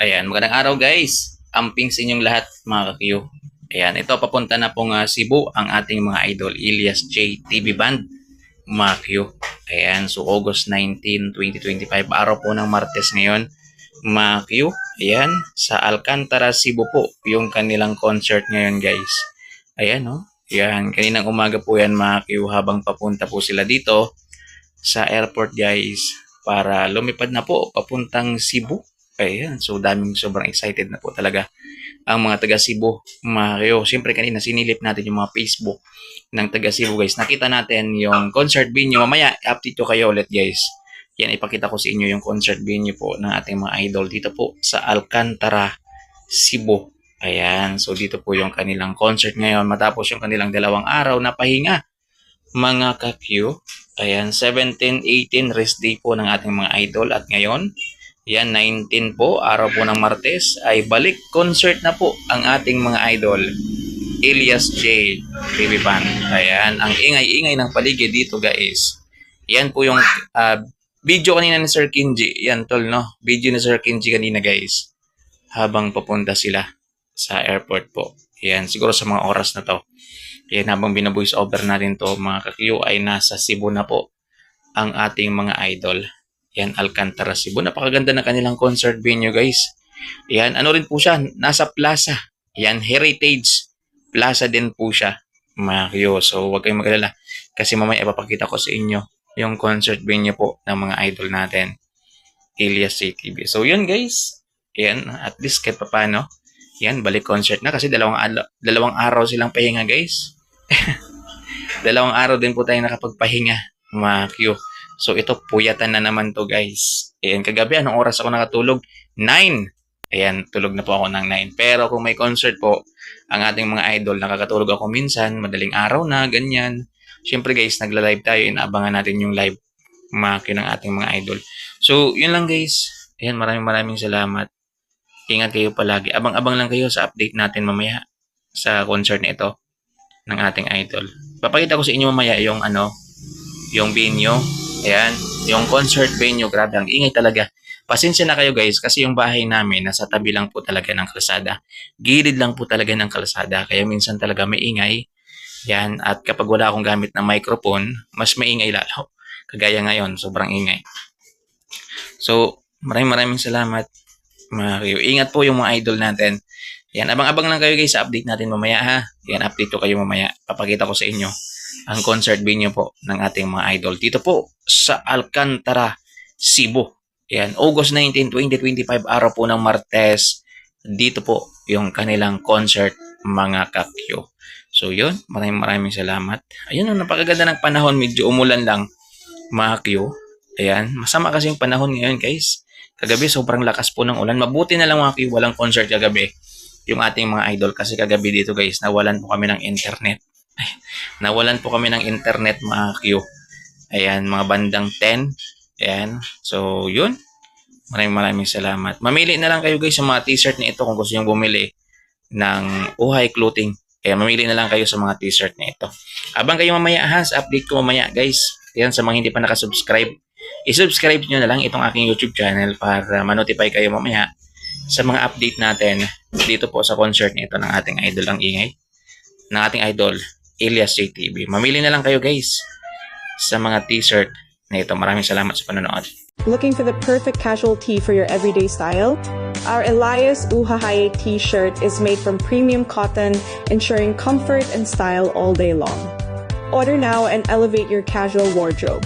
Ayan, magandang araw guys. Amping sa inyong lahat mga kakiyo. Ayan, ito papunta na pong ah, Cebu ang ating mga idol, Elias J. TV Band. Mga kakiyo. Ayan, so August 19, 2025, araw po ng Martes ngayon. Mga kakiyo, ayan, sa Alcantara, Cebu po, yung kanilang concert ngayon guys. Ayan, no? Ayan, kaninang umaga po yan mga kakiyo habang papunta po sila dito sa airport guys para lumipad na po papuntang Cebu. Ayan, so daming sobrang excited na po talaga ang mga taga Cebu. Mga kayo, siyempre kanina sinilip natin yung mga Facebook ng taga Cebu guys. Nakita natin yung concert venue. Mamaya, update ko kayo ulit guys. Yan, ipakita ko sa inyo yung concert venue po ng ating mga idol dito po sa Alcantara, Cebu. Ayan, so dito po yung kanilang concert ngayon matapos yung kanilang dalawang araw na pahinga. Mga kakyu, ayan, 17, 18 rest day po ng ating mga idol at ngayon, yan, 19 po, araw po ng Martes, ay balik concert na po ang ating mga idol. Elias J. Baby. Ayan, ang ingay-ingay ng paligid dito guys. Yan po yung ah, video kanina ni Sir Kinji. Yan tol, no? Video ni Sir Kinji kanina guys. Habang papunta sila sa airport po. Yan, siguro sa mga oras na to. Yan, habang binaboys over natin to mga kakiyo ay nasa Cebu na po ang ating mga idol. Yan, Alcantara, Cebu. Napakaganda ng kanilang concert venue, guys. Yan, ano rin po siya, nasa plaza. Yan, Heritage Plaza din po siya, mga kiyo. So, huwag kayong magalala. Kasi mamaya ipapakita ko sa inyo yung concert venue po ng mga idol natin. Elias CTV. So, yun guys. Yan, at least kahit papano. Yan, balik concert na kasi dalawang, ala- dalawang araw silang pahinga, guys. dalawang araw din po tayo nakapagpahinga, mga kiyo. So ito puyatan na naman to guys. Ayan, kagabi anong oras ako nakatulog? 9. Ayan, tulog na po ako ng 9. Pero kung may concert po, ang ating mga idol, nakakatulog ako minsan, madaling araw na, ganyan. Siyempre guys, nagla-live tayo, inaabangan natin yung live maki ng ating mga idol. So, yun lang guys. Ayan, maraming maraming salamat. Ingat kayo palagi. Abang-abang lang kayo sa update natin mamaya sa concert na ito ng ating idol. Papakita ko sa inyo mamaya yung ano, yung venue Ayan, yung concert venue, grabe, ang ingay talaga. Pasensya na kayo guys, kasi yung bahay namin, nasa tabi lang po talaga ng kalsada. Gilid lang po talaga ng kalsada, kaya minsan talaga may ingay. Yan, at kapag wala akong gamit na microphone, mas maingay lalo. Kagaya ngayon, sobrang ingay. So, maraming maraming salamat. Mario. Ingat po yung mga idol natin. Yan, abang-abang lang kayo guys sa update natin mamaya ha. Yan, update ko kayo mamaya. Papakita ko sa inyo ang concert venue po ng ating mga idol. Dito po sa Alcantara, Cebu. Yan, August 19, 2025, araw po ng Martes. Dito po yung kanilang concert, mga kakyo. So yun, maraming maraming salamat. Ayun, napakaganda ng panahon, medyo umulan lang, mga kakyo. Ayan, masama kasi yung panahon ngayon guys. Kagabi sobrang lakas po ng ulan. Mabuti na lang mga kakyo, walang concert kagabi yung ating mga idol kasi kagabi dito guys, nawalan po kami ng internet. Nawalan po kami ng internet mga Q. Ayan, mga bandang 10. Ayan. So, yun. Maraming maraming salamat. Mamili na lang kayo guys sa mga t-shirt na ito kung gusto nyo bumili ng Uhay Clothing. Kaya mamili na lang kayo sa mga t-shirt na ito. Abang kayo mamaya ha, sa update ko mamaya guys. Ayan, sa mga hindi pa nakasubscribe. I-subscribe nyo na lang itong aking YouTube channel para manotify kayo mamaya sa mga update natin dito po sa concert nito ng ating idol ang ingay ng ating idol Elias JTV. Mamili na lang kayo guys sa mga t-shirt na ito. Maraming salamat sa panonood. Looking for the perfect casual tee for your everyday style? Our Elias Uhahaye t-shirt is made from premium cotton, ensuring comfort and style all day long. Order now and elevate your casual wardrobe.